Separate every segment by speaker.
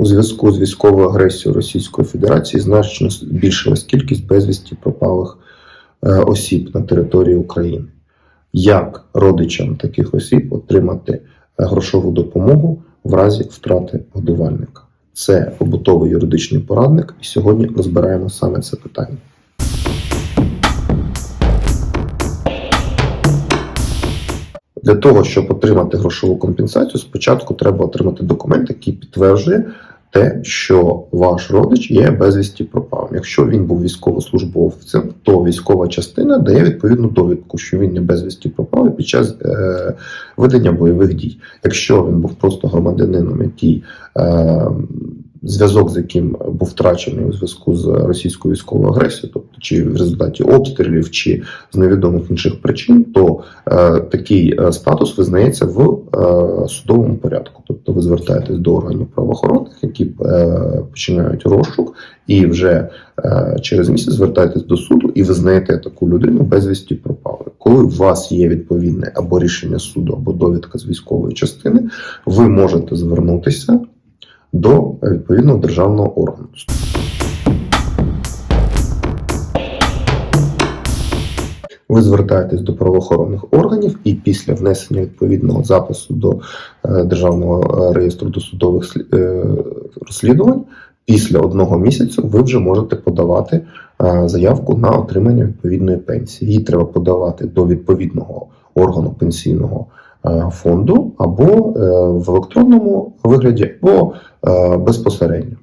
Speaker 1: У зв'язку з військовою агресією Російської Федерації значно збільшилась кількість безвісті пропалих е, осіб на території України. Як родичам таких осіб отримати е, грошову допомогу в разі втрати годувальника? Це побутовий юридичний порадник, і сьогодні розбираємо саме це питання. Для того, щоб отримати грошову компенсацію, спочатку треба отримати документ, який підтверджує те, що ваш родич є безвісті пропав. Якщо він був військовослужбовцем, то військова частина дає відповідну довідку, що він не безвісті пропав під час е, ведення бойових дій. Якщо він був просто громадянином, який е, зв'язок з яким був втрачений у зв'язку з російською військовою агресією, чи в результаті обстрілів, чи з невідомих інших причин, то е, такий е, статус визнається в е, судовому порядку. Тобто ви звертаєтесь до органів правоохоронних, які е, починають розшук, і вже е, через місяць звертаєтесь до суду і визнаєте таку людину безвісті пропалою. Коли у вас є відповідне або рішення суду, або довідка з військової частини, ви можете звернутися до відповідного державного органу. Ви звертаєтесь до правоохоронних органів, і після внесення відповідного запису до е, державного е, реєстру досудових е, розслідувань, після одного місяця ви вже можете подавати заявку на отримання відповідної пенсії. Її треба подавати до відповідного органу пенсійного фонду або в електронному вигляді, або безпосередньо.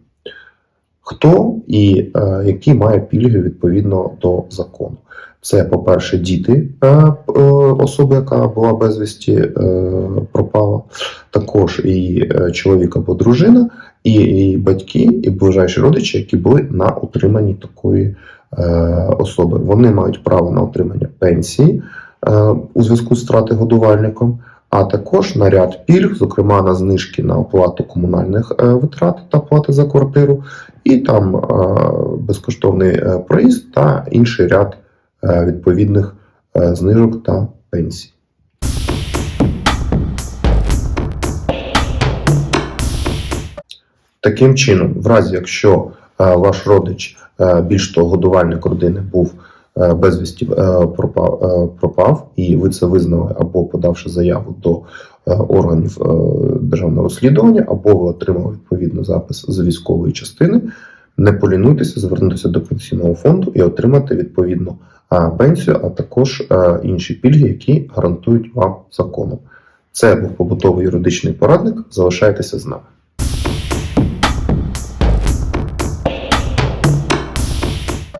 Speaker 1: Хто і які має пільги відповідно до закону? Це, по-перше, діти е, е, особи, яка була безвісті е, пропала, також і чоловік або дружина, і, і батьки, і ближайші родичі, які були на утриманні такої особи. Вони мають право на отримання пенсії у зв'язку з втрати годувальником, а також на ряд пільг, зокрема на знижки на оплату комунальних витрат та плати за квартиру, і там безкоштовний проїзд та інший ряд відповідних е, знижок та пенсій. Таким чином, в разі якщо е, ваш родич, е, більш того, годувальник родини був е, безвісті е, пропав, е, і ви це визнали або подавши заяву до е, органів е, державного розслідування, або ви отримали відповідний запис з військової частини, не полінуйтеся, звернутися до пенсійного фонду і отримати відповідну пенсію, а також інші пільги, які гарантують вам законом. Це був побутовий юридичний порадник. Залишайтеся з нами.